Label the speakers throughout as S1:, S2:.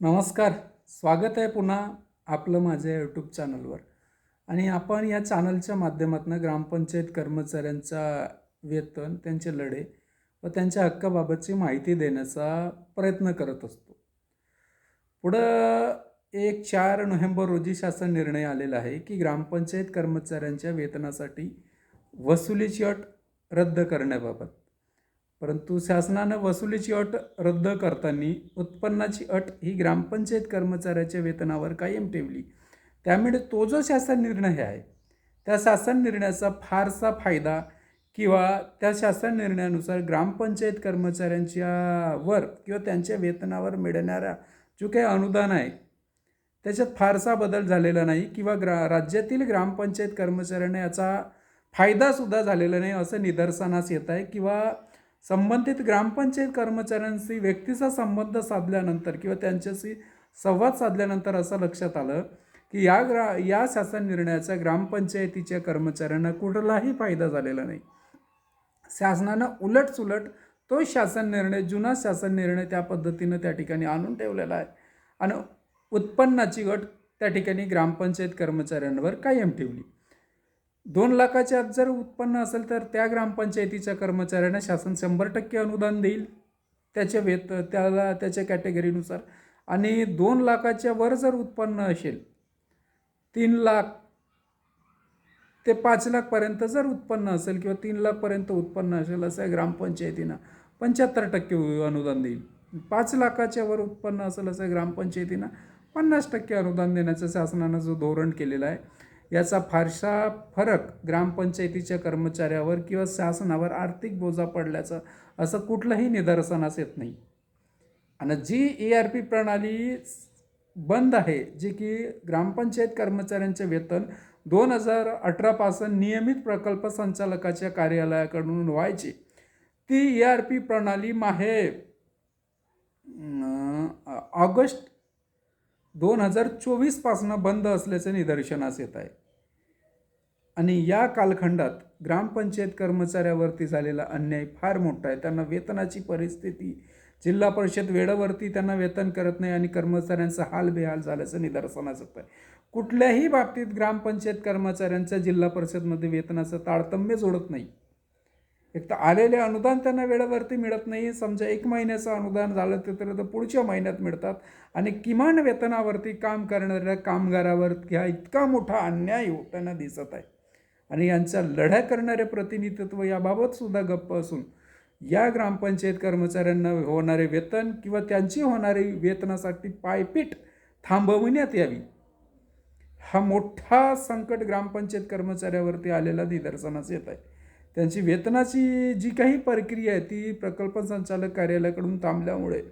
S1: नमस्कार स्वागत आहे पुन्हा आपलं माझ्या यूट्यूब चॅनलवर आणि आपण या चॅनलच्या माध्यमातून ग्रामपंचायत कर्मचाऱ्यांचा वेतन त्यांचे लढे व त्यांच्या हक्काबाबतची माहिती देण्याचा प्रयत्न करत असतो. पुढं एक चार नोव्हेंबर रोजी शासन निर्णय आलेला आहे की ग्रामपंचायत कर्मचाऱ्यांच्या वेतनासाठी वसुलीची अट रद्द करण्याबाबत. परंतु शासनानं वसुलीची अट रद्द करताना उत्पन्नाची अट ही ग्रामपंचायत कर्मचाऱ्याच्या वेतनावर कायम ठेवली. त्यामुळे तो जो शासन निर्णय आहे त्या शासन निर्णयाचा फारसा फायदा किंवा त्या शासन निर्णयानुसार ग्रामपंचायत कर्मचाऱ्यांच्या वर किंवा त्यांच्या वेतनावर मिळणारा जो काही अनुदान आहे त्याच्यात फारसा बदल झालेला नाही किंवा ग्रा राज्यातील ग्रामपंचायत कर्मचाऱ्यांना याचा फायदासुद्धा झालेला नाही असं निदर्शनास येत आहे किंवा संबंधित ग्रामपंचायत कर्मचाऱ्यांशी व्यक्तीचा संबंध साधल्यानंतर किंवा त्यांच्याशी संवाद साधल्यानंतर असं लक्षात आलं की या ग्रा या शासन निर्णयाचा ग्रामपंचायतीच्या कर्मचाऱ्यांना कुठलाही फायदा झालेला नाही. शासनानं उलटसुलट तो शासन निर्णय जुना शासन निर्णय त्या पद्धतीनं त्या ठिकाणी आणून ठेवलेला आहे आणि उत्पन्नाची गट त्या ठिकाणी ग्रामपंचायत कर्मचाऱ्यांवर कायम ठेवली. दोन लाखाच्या आत जर उत्पन्न असेल तर त्या ग्रामपंचायतीच्या कर्मचाऱ्यांना शासन शंभर टक्के अनुदान देईल. त्याच्या वेत त्याला त्याच्या कॅटेगरीनुसार. आणि दोन लाखाच्या वर जर उत्पन्न असेल तीन लाख ते पाच लाखपर्यंत जर उत्पन्न असेल किंवा तीन लाखपर्यंत उत्पन्न असेल असं आहे ग्रामपंचायतीनं पंच्याहत्तर टक्के अनुदान देईल. पाच लाखाच्या वर उत्पन्न असेल असं ग्रामपंचायतीनं पन्नास टक्के अनुदान देण्याचं शासनानं जो धोरण केलेलं आहे याचा फारसा फरक ग्रामपंचायतीच्या कर्मचाऱ्यावर किंवा शासनावर आर्थिक बोजा पडल्याचं असं कुठलंही निदर्शनास येत नाही. आणि जी ई आर पी प्रणाली बंद आहे जी की ग्रामपंचायत कर्मचाऱ्यांचे वेतन दोन हजार अठरापासून नियमित प्रकल्प संचालकाच्या कार्यालयाकडून व्हायची ती ई आर पी प्रणाली माहे ऑगस्ट दोन हजार चोवीसपासनं बंद असल्याचं निदर्शनास येत आहे. आणि या कालखंडात ग्रामपंचायत कर्मचाऱ्यावरती झालेला अन्याय फार मोठा आहे. त्यांना वेतनाची परिस्थिती जिल्हा परिषद वेळेवरती त्यांना वेतन करत नाही आणि कर्मचाऱ्यांचा हाल बेहाल झाल्याचं निदर्शनास येत आहे. कुठल्याही बाबतीत ग्रामपंचायत कर्मचाऱ्यांच्या जिल्हा परिषदमध्ये वेतनाचं ताळतम्य जोडत नाही. एक तर आलेले अनुदान त्यांना वेळेवरती मिळत नाही. समजा एक महिन्याचं अनुदान झालं तर तर पुढच्या महिन्यात मिळतात. आणि किमान वेतनावरती काम करणाऱ्या कामगारावर ह्या इतका मोठा अन्याय होताना दिसत आहे. आणि यांचा लढ्या करणारे प्रतिनिधित्व याबाबत सुद्धा गप्प असून या ग्रामपंचायत कर्मचाऱ्यांना होणारे वेतन किंवा त्यांची होणारी वेतनासाठी पायपीट थांबविण्यात यावी. हा मोठा संकट ग्रामपंचायत कर्मचाऱ्यावरती आलेला निदर्शनास येत आहे. त्यांची वेतनाची जी काही प्रक्रिया आहे ती प्रकल्प संचालक कार्यालयाकडून थांबल्यामुळे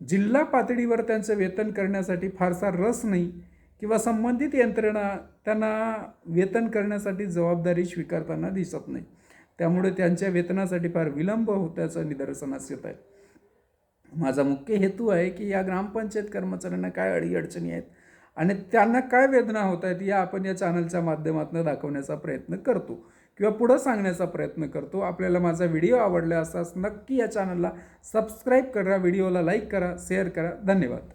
S1: जिल्हा पातळीवर त्यांचं वेतन करण्यासाठी फारसा रस नाही किंवा संबंधित यंत्रणा त्यांना वेतन करण्यासाठी जबाबदारी स्वीकारताना दिसत नाही. त्यामुळे त्यांच्या वेतनासाठी फार विलंब होत्याचं निदर्शनास येत आहे. माझा मुख्य हेतू आहे की या ग्रामपंचायत कर्मचाऱ्यांना काय अडीअडचणी आहेत आणि त्यांना काय वेदना होत आहेत या आपण या चॅनलच्या माध्यमातून दाखवण्याचा प्रयत्न करतो. किंवा पुढं सांगण्याचा प्रयत्न करतो. आपल्याला माझा व्हिडिओ आवडला असतास नक्की या चॅनलला सबस्क्राईब करा व्हिडिओला लाईक करा शेअर करा. धन्यवाद.